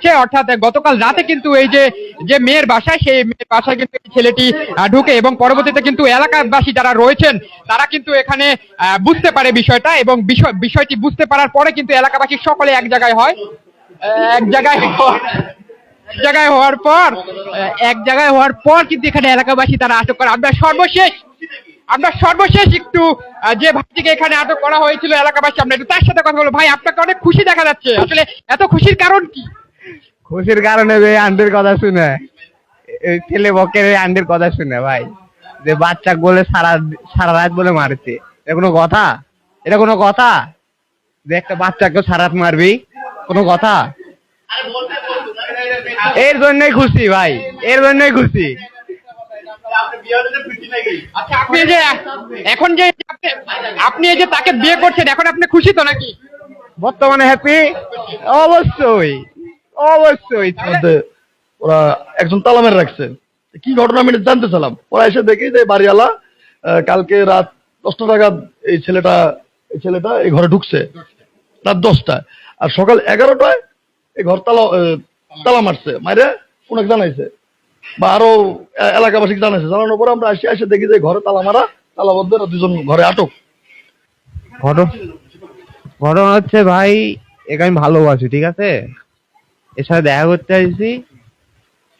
হচ্ছে, অর্থাৎ গতকাল রাতে কিন্তু এই যে যে মেয়ের বাসায়, সেই মেয়ের বাসায় কিন্তু ছেলেটি ঢুকে এবং পরবর্তীতে কিন্তু এলাকাবাসী যারা রয়েছেন, তারা কিন্তু এখানে বুঝতে পারে বিষয়টা এবং বিষয়, বিষয়টি বুঝতে পারার পরে কিন্তু এলাকাবাসী সকলে এক জায়গায় হয়। এক জায়গায় এক জায়গায় হওয়ার পর এক জায়গায় হওয়ার পর কিন্তু এখানে এলাকাবাসী তারা আটক করে। আমরা সর্বশেষ আমরা সর্বশেষ একটু যে ভাইটিকে এখানে আটক করা হয়েছিল এলাকাবাসী, আমরা একটু তার সাথে কথা বলব। ভাই, আপনাকে অনেক খুশি দেখা যাচ্ছে। আসলে এত খুশির কারণ কি? খুশির কারণে যে আন্টির কথা শুনে ছেলে বকের আন্টির কথা শুনে ভাই, যে বাচ্চা বলে সারা সারা রাত বলে মারছে। এটা কোনো কথা? এটা কোনো কথা? যে একটা বাচ্চাকে সারা রাত মারবি? কোনো কথা? এর জন্যই খুশি ভাই, এর জন্যই খুশি। আপনি যে, এখন যে আপনি- যে তাকে বিয়ে করছেন, এখন আপনি খুশি তো নাকি? বর্তমানে হ্যাপি অবশ্যই। অবশ্যই ওরা একজন তালামের রাখছে। কি ঘটনা আমি জানতে চালাম ওরা এসে দেখি যে বাড়িওয়ালা কালকে রাত দশটা নাগাদ এই ছেলেটা এই ছেলেটা এই ঘরে ঢুকছে। রাত দশটায় আর সকাল এগারোটায় এই ঘর তালা তালা মারছে। মারে ওনাকে জানাইছে। বা আরও এ- এলাকাবাসীকে জানাইছে? জানানোর পরে আমরা আসি এসে দেখি যে ঘরে তালা মারা তালাবদ্ধ দুজন ঘরে আটক। ঘটনা ঘটনা হচ্ছে ভাই একে আমি ভালোবাসি ঠিক আছে? সাথে দেখা করতে আসছি।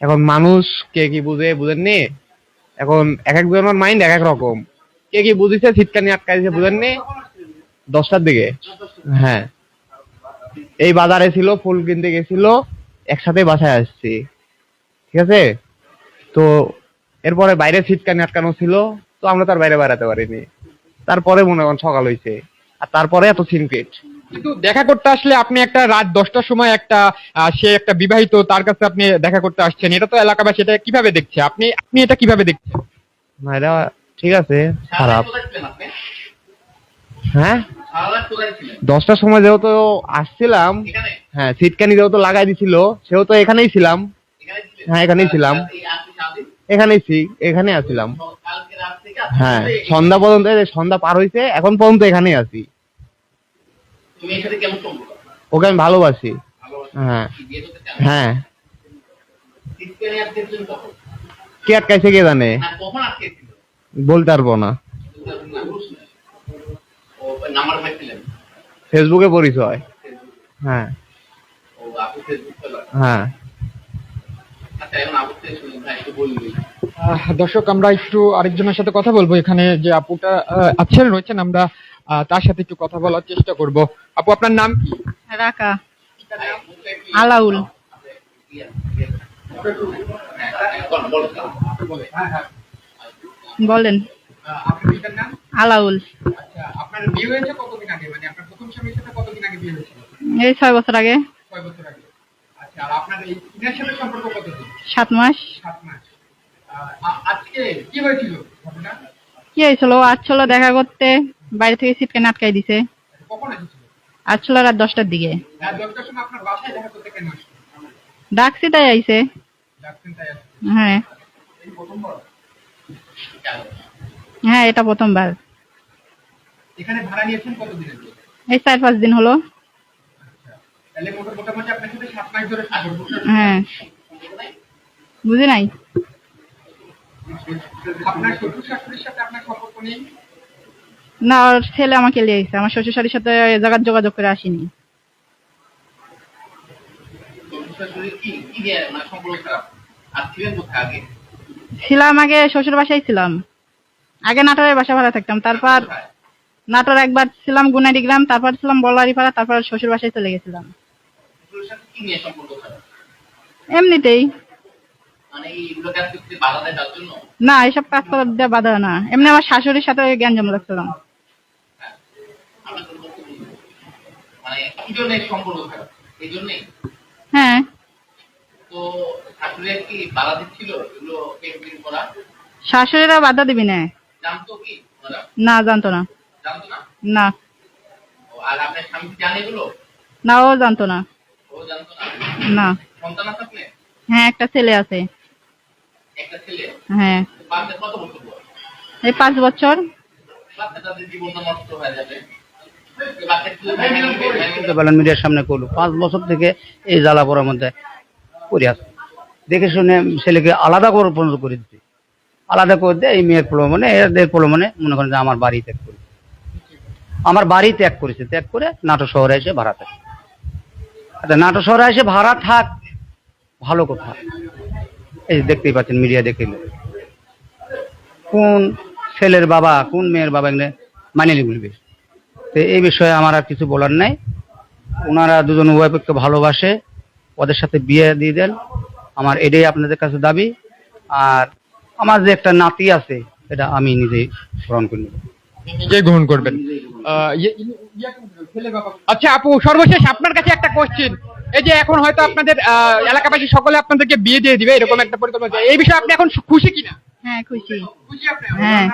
এখন মানুষ কে কি বুঝে বুঝেননি এখন এক একজনের মাইন্ড এক এক রকম। কে কি বুঝেছে ছিটকানি আটকাইছে বুঝেননি দশটার দিকে। হ্যাঁ। এই বাজারে ছিল, ফুল কিনতে গেছিল, একসাথে বাসায় আসছি। ঠিক আছে? তো এরপরে বাইরে ছিটকানি আটকানো ছিল, তো আমরা তার বাইরে বেড়াতে পারিনি। তারপরে মনে করেন সকাল হয়েছে আর তারপরে এত সিনক্রেট। কিন্তু দেখা করতে আসলে আপনি একটা রাত দশটার সময় একটা সে একটা বিবাহিত তার কাছে আপনি দেখা করতে আসছেন। এটা তো এলাকাবাসী এটা কীভাবে দেখছে? আপনি আপনি এটা কীভাবে দেখছেন? না এটা ঠিক আছে খারাপ। হ্যাঁ? দশটার সময় যেহেতু আসছিলাম হ্যাঁ সিটকানি যেহেতু লাগাই দিছিল সেহেতু এখানেই ছিলাম। হ্যাঁ এখানেই ছিলাম। এখানেই ছি- এখানে আসছিলাম। হ্যাঁ সন্ধ্যা পর্যন্ত সন্ধ্যা পার হয়েছে এখন পর্যন্ত এখানেই আছি। ওকে আমি ভালোবাসি। হ্যাঁ। হ্যাঁ। কে আটকাইছে কে জানে? বলতে পারব না। ফেসবুকে পরিচয়। হ্যাঁ। হ্যাঁ। দর্শক আমরা একটু আরেকজনের সাথে কথা বলব। এখানে যে আপুটা আছেন রয়েছেন আমরা তার সাথে একটু কথা বলার চেষ্টা করব। আপু আপনার নাম কি? রাকা। আলাউল। বলেন। আলাউল। আচ্ছা আপনার বিয়ে হয়েছে কতদিন আগে মানে আপনার প্রথম স্বামীর সাথে কতদিন আগে বিয়ে হয়েছিল এই ছয় বছর আগে। ছয় বছর আগে আচ্ছা আর আপনার এই ইনার সাথে সম্পর্ক কতদিন সাত মাস। সাত মাস আজকে কি হয়েছিল ঘটনা? কি হয়েছিল? আসছিল দেখা করতে। বাইরে থেকে সিটকে আটকাই দিছে। আসছিল রাত দশটার দিকে। ডাকছি তাই আইছে। হ্যাঁ। হ্যাঁ এটা প্রথমবার। এখানে ভাড়া নিয়েছেন এই চার পাঁচ দিন হলো। সম্পর্ক। হ্যাঁ। বুঝি নাই? আপনার শ্বশুর শাশুড়ির সাথে আপনার সম্পর্ক নেই? না ওর ছেলে আমাকে নিয়ে গেছে। আমার শ্বশুর শাড়ির সাথে এ জায়গার যোগাযোগ করে আসিনি। ছিলাম আগে শ্বশুর বাসায় ছিলাম। আগে নাটোরের বাসা ভাড়া থাকতাম। তারপর নাটোর একবার ছিলাম গুনারি গ্রাম তারপর ছিলাম বলারি পাড়া তারপর শ্বশুর বাসায় চলে গেছিলাম। এমনিতেই। না এসব কাজ করার বাধা না। এমনি আমার শাশুড়ির সাথে গ্যাঞ্জাম লাগছিলাম মানে সম্পর্ক খারাপ এই জন্যই হ্যাঁ। তো শাশুড়ি কি বাধা দিচ্ছিল এগুলো করা? শাশুড়িরা বাধা দিবি না। জানতো কি না জানতো না। জানতো না? না। ও, আর আপনার স্বামী জানে এগুলো? না ও জানতো না। ও জানতো না? না। সন্তান আছে আপনার? হ্যাঁ একটা ছেলে আছে। একটা ছেলে? হ্যাঁ। বাচ্চা কত বছর এই পাঁচ বছর। বাচ্চাটাদের জীবনটা নষ্ট হয়ে যাবে। পারলেন মিডিয়ার সামনে করল। পাঁচ বছর থেকে এই জ্বালা পড়ার মধ্যে করে আসছে দেখে শুনে ছেলেকে আলাদা করে পর্যন্ত করে দিচ্ছে আলাদা করে দিয়ে এই মেয়ের প্রলোভনে, এদের প্রলোভনে মনে করেন যে আমার বাড়ি ত্যাগ করে আমার বাড়ি ত্যাগ করেছে। ত্যাগ করে নাটো শহরে এসে ভাড়া থাকে। আচ্ছা নাটো শহরে এসে ভাড়া থাক, ভালো কথা। এই যে দেখতেই পাচ্ছেন, মিডিয়া দেখে কোন ছেলের বাবা, কোন মেয়ের বাবা এখানে মানিয়ে বলবে? তো এই বিষয়ে আমার আর কিছু বলার নাই। ওনারা দুজন উভয় পক্ষে ভালোবাসে ওদের সাথে বিয়ে দিয়ে দেন। আমার এটাই আপনাদের কাছে দাবি। আর আমার যে একটা নাতি আছে এটা আমি নিজেই গ্রহণ করে। নেব নিজে গ্রহণ করবেন। আহ, ইয়ে- ইয়ে- আচ্ছা আপু সর্বশেষ আপনার কাছে একটা কোশ্চেন এই যে এখন হয়তো আপনাদের এলাকাবাসী সকলে আপনাদেরকে বিয়ে দিয়ে দিবে এরকম একটা পরিকল্পনা। এই বিষয়ে আপনি এখন খুশি কিনা? হ্যাঁ খুশি। খুশি আপনি হ্যাঁ।